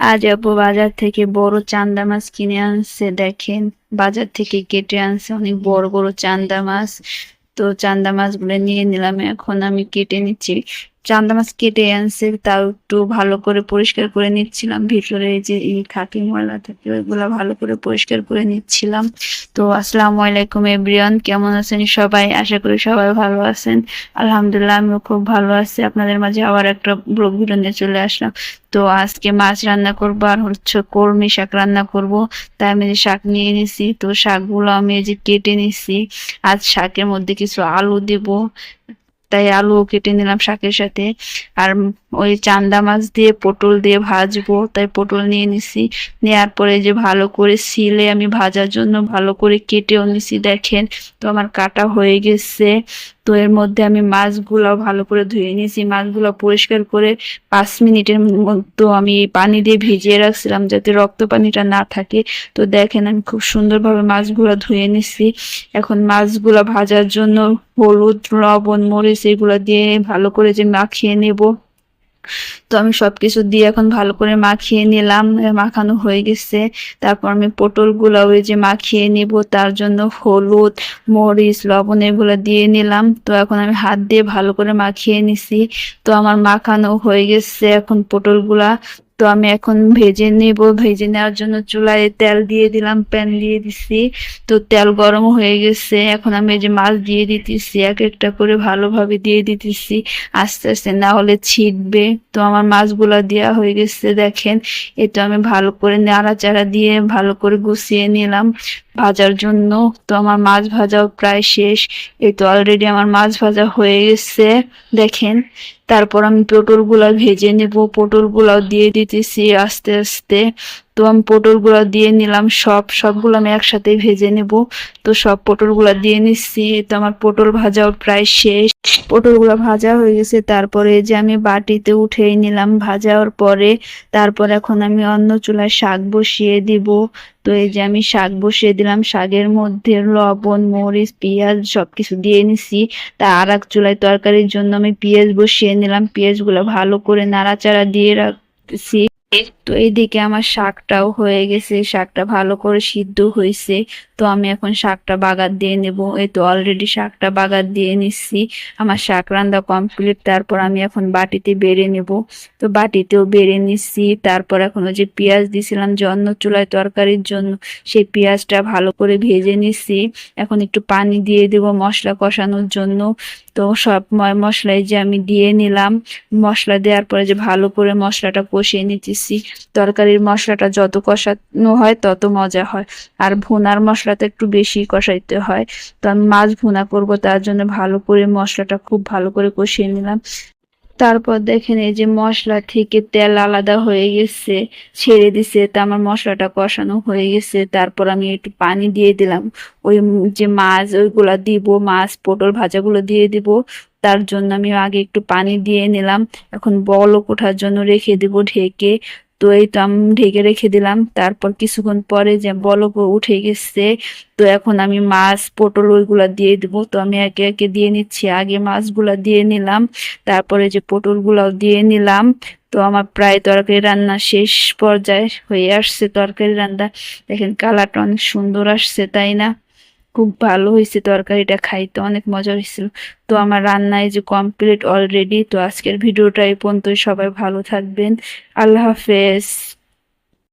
আজ আপু বাজার থেকে বড় চান্দা মাছ কিনে আনছে, দেখেন। বাজার থেকে কেটে আনছে অনেক বড় বড় চান্দা মাছ। তো চান্দা মাছগুলো নিয়ে নিলাম, এখন আমি কেটে নিচ্ছি। চান্দা মাছ কেটে আনছে তাও একটু ভালো করে পরিষ্কার করে নিচ্ছিলাম। ভিতরে যে খাকি ময়লা থাকে, ওইগুলো ভালো করে পরিষ্কার করে নিচ্ছিলাম। তো আসসালামু আলাইকুম এভরিওয়ান, কেমন আছেন সবাই? আশা করি সবাই ভালো আছেন। আলহামদুলিল্লাহ, আমিও খুব ভালো আছি। আপনাদের মাঝে আবার একটা ব্লগ ভিডিও নিয়ে চলে আসলাম। তো আজকে মাছ রান্না করব, আর হচ্ছে কলমি শাক রান্না করব। তাই আমি যে শাক নিয়ে নিছি তো শাকগুলো আমি যে কেটে নিছি। আজ শাকের মধ্যে কিছু আলু দেব তাই আলু কেটে নিলাম শাকের সাথে। আর ওই চান্দা মাছ দিয়ে পটল দিয়ে ভাজবো, তাই পটল নিয়ে নিছি। নেওয়ার পরে যে ভালো করে সিলে আমি ভাজার জন্য ভালো করে কেটেও নিছি, দেখেন। তো আমার কাটা হয়ে গেছে। তো এর মধ্যে আমি মাছগুলো ভালো করে ধুয়ে নিয়েছি মাছগুলো পরিষ্কার করে পাঁচ মিনিটের মতো আমি পানি দিয়ে ভিজিয়ে রাখছিলাম যাতে রক্ত পানিটা না থাকে। তো দেখেন আমি খুব সুন্দরভাবে মাছগুলো ধুয়ে নিছি। এখন মাছগুলো ভাজার জন্য হলুদ, লবণ, মরিচ এগুলো দিয়ে ভালো করে যে মাখিয়ে নেব। তো আমি সব কিছু দিয়ে এখন ভালো করে মাখিয়ে নিলাম মাখানো হয়ে গেছে। তারপর আমি পটলগুলো ওই যে মাখিয়ে নিব, তার জন্য হলুদ, মরিচ, লবণ এগুলো দিয়ে নিলাম। তো এখন আমি হাত দিয়ে ভালো করে মাখিয়ে নিছি। তো আমার মাখানো হয়ে গেছে এখন পটলগুলা। তো আমি এখন ভেজে নেব। ভেজে নেওয়ার জন্য চুলায় তেল দিয়ে দিলাম, প্যান দিয়ে দিছি। তো তেল গরম হয়ে গেছে। এখন আমি যে মাছ দিয়ে দিতেছি, এক একটা করে ভালোভাবে দিয়ে দিতেছি। আস্তে আস্তে না হলে ছিটবে। তো আমার মাছগুলা দেওয়া হয়ে গেছে, দেখেন। এটা আমি ভালো করে নাড়াচাড়া দিয়ে ভালো করে গুছিয়ে নিলাম ভাজার জন্য। তো আমার মাছ ভাজাও প্রায় শেষ। এই তো অলরেডি আমার মাছ ভাজা হয়ে গেছে। দেখেন তারপর আমি পটলগুলা ভেজে নেব। পটলগুলাও দিয়ে দিতেছি আস্তে আস্তে। তো আমি পটলগুলো দিয়ে নিলাম, সব, সবগুলো আমি একসাথে ভেজে নেব। তো সব পটলগুলো দিয়ে নিচ্ছি। তো আমার পটল ভাজাও প্রায় শেষ। পটলগুলো ভাজা হয়ে গেছে। তারপরে যে আমি বাটিতে উঠেই নিলাম ভাজার পরে তারপর এখন আমি অন্য চুলায় শাক বসিয়ে দিব। তো এই যে আমি শাক বসিয়ে দিলাম, শাকের মধ্যে লবণ, মরিচ, পেঁয়াজ সবকিছু দিয়ে নিছি। তা আর এক চুলায় তরকারির জন্য আমি পেঁয়াজ বসিয়ে নিলাম। পেঁয়াজগুলো ভালো করে নাড়াচাড়া দিয়ে রাখছি তো এইদিকে আমার শাকটাও হয়ে গেছে, শাকটা ভালো করে সিদ্ধ হয়েছে। তো আমি এখন শাকটা বাগার দিয়ে নেব। এই তো অলরেডি শাকটা বাগার দিয়ে নিচ্ছি। আমার শাক রান্না কমপ্লিট তারপর আমি এখন বাটিতে বেড়ে নেব। তো বাটিতেও বেড়ে নিচ্ছি। তারপর এখন যে পেঁয়াজ দিছিলাম যে অন্য চুলায় তরকারির জন্য, সেই পেঁয়াজটা ভালো করে ভেজে নিচ্ছি। এখন একটু পানি দিয়ে দেব মশলা কষানোর জন্য। তো সব মশলাই যে আমি দিয়ে নিলাম, মশলা দেওয়ার পরে যে ভালো করে মশলাটা কষিয়ে নিতেছি। তরকারির মশলাটা যত কষানো হয় তত মজা হয়। আর ভুনার মশলাটা একটু বেশি কষাইতে হয়। তো আমি মাছ ভুনা করব, তার জন্য ভালো করে মশলাটা খুব ভালো করে কষিয়ে নিলাম। তারপর দেখেন এই যে মশলা থেকে তেল আলাদা হয়ে গেছে, ছেড়ে দিছে, তা আমার মশলাটা কষানো হয়ে গেছে। তারপর আমি একটু পানি দিয়ে দিলাম। ওই যে মাছ, ওইগুলা দিব, মাছ, পটল ভাজাগুলো দিয়ে দিব। তার জন্য আমি আগে একটু পানি দিয়ে নিলাম। এখন বলক ওঠার জন্য রেখে দেব ঢেকে। তো এই তো আমি ঢেকে রেখে দিলাম। তারপর কিছুক্ষণ পরে যে বলক উঠে গেছে, তো এখন আমি মাছ, পটল ওইগুলা দিয়ে দিব। তো আমি একে একে দিয়ে নিচ্ছি। আগে মাছগুলা দিয়ে নিলাম, তারপরে যে পটলগুলাও দিয়ে নিলাম। তো আমার প্রায় তরকারি রান্না শেষ পর্যায়ে হয়ে আসছে তরকারি রান্না। দেখেন কালারটা অনেক সুন্দর আসছে, তাই না? খুব ভালো হয়েছে তরকারিটা খাইতে অনেক মজা হয়েছিল। তো আমার রান্নায় যে কমপ্লিট অলরেডি তো আজকের ভিডিওটা এই পর্যন্ত সবাই ভালো থাকবেন। আল্লাহ হাফেজ।